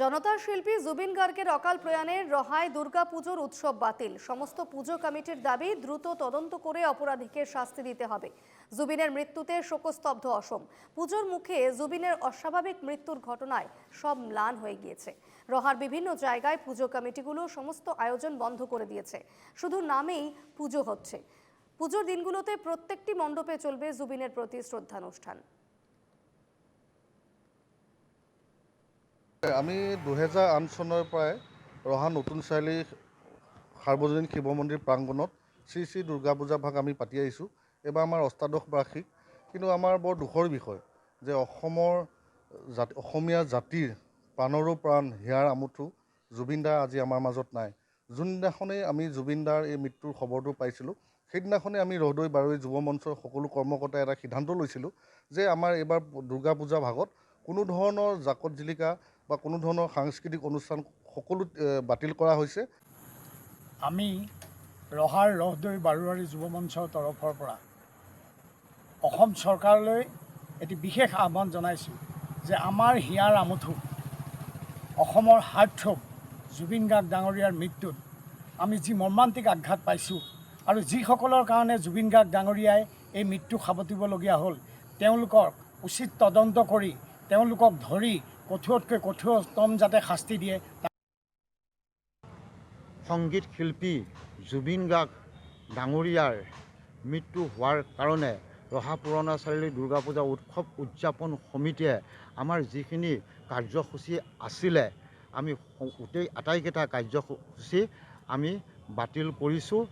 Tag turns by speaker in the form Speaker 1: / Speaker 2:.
Speaker 1: জনতার শিল্পী জুবিন গার্গের অকাল প্রয়াণের রহায় দুর্গাপুজোর উৎসব বাতিল। সমস্ত পুজো কমিটির দাবি, দ্রুত তদন্ত করে অপরাধীকে শাস্তি দিতে হবে। জুবিনের মৃত্যুতে শোকস্তব্ধ অসম। পুজোর মুখে জুবিনের অস্বাভাবিক মৃত্যুর ঘটনায় সব ম্লান হয়ে গিয়েছে। রহার বিভিন্ন জায়গায় পুজো কমিটিগুলো সমস্ত আয়োজন বন্ধ করে দিয়েছে। শুধু নামেই পুজো হচ্ছে। পুজোর দিনগুলোতে প্রত্যেকটি মণ্ডপে চলবে জুবিনের প্রতি শ্রদ্ধানুষ্ঠান।
Speaker 2: আমি দুহেজাৰ আঠ চনৰ পৰাই ৰহা নতুন চাৰিআলি সাৰ্বজনীন শিৱ মন্দিৰ প্ৰাংগণত শ্ৰী শ্ৰী দুৰ্গা পূজা ভাগ আমি পাতি আহিছোঁ। এইবাৰ আমাৰ অষ্টাদশ বাৰ্ষিক কিন্তু আমাৰ বৰ দুখৰ বিষয় যে অসমৰ জাতি অসমীয়া জাতিৰ প্ৰাণৰো প্ৰাণ হিয়াৰ আমঠু জুবিন দা আজি আমাৰ মাজত নাই। যোনদিনাখনেই আমি জুবিন দাৰ এই মৃত্যুৰ খবৰটো পাইছিলোঁ সেইদিনাখনেই আমি ৰহদৈ বাৰৈ যুৱ মঞ্চৰ সকলো কৰ্মকৰ্তাই এটা সিদ্ধান্ত লৈছিলোঁ যে আমাৰ এইবাৰ দুৰ্গা পূজা ভাগত কোনো ধৰণৰ জাকত জিলিকা বা কোনো ধৰণৰ সাংস্কৃতিক অনুষ্ঠান সকলো বাতিল কৰা হৈছে।
Speaker 3: আমি ৰহাৰ ৰহদৈ বাৰোৱাৰী যুৱ মঞ্চৰ তৰফৰ পৰা অসম চৰকাৰলৈ এটি বিশেষ আহ্বান জনাইছোঁ যে আমাৰ হিয়াৰ আমঠু অসমৰ হাৰ্থোপ জুবিন গাৰ্গ ডাঙৰীয়াৰ মৃত্যুত আমি যি মৰ্মান্তিক আঘাত পাইছোঁ আৰু যিসকলৰ কাৰণে জুবিন গাৰ্গ ডাঙৰীয়াই এই মৃত্যু সাৱটিবলগীয়া হ'ল তেওঁলোকক উচিত তদন্ত কৰি তেওঁলোকক ধৰি কঠোৰতকৈ কঠোৰতম যাতে শাস্তি দিয়ে
Speaker 4: সংগীত শিল্পী জুবিন গাৰ্গ ডাঙৰীয়াৰ মৃত্যু হোৱাৰ কাৰণে ৰহা পুৰণা চাৰিআলি দুৰ্গা পূজা উৎসৱ উদযাপন সমিতিয়ে আমাৰ যিখিনি কাৰ্যসূচী আছিলে আমি গোটেই আটাইকেইটা কাৰ্যসূচী আমি বাতিল কৰিছোঁ।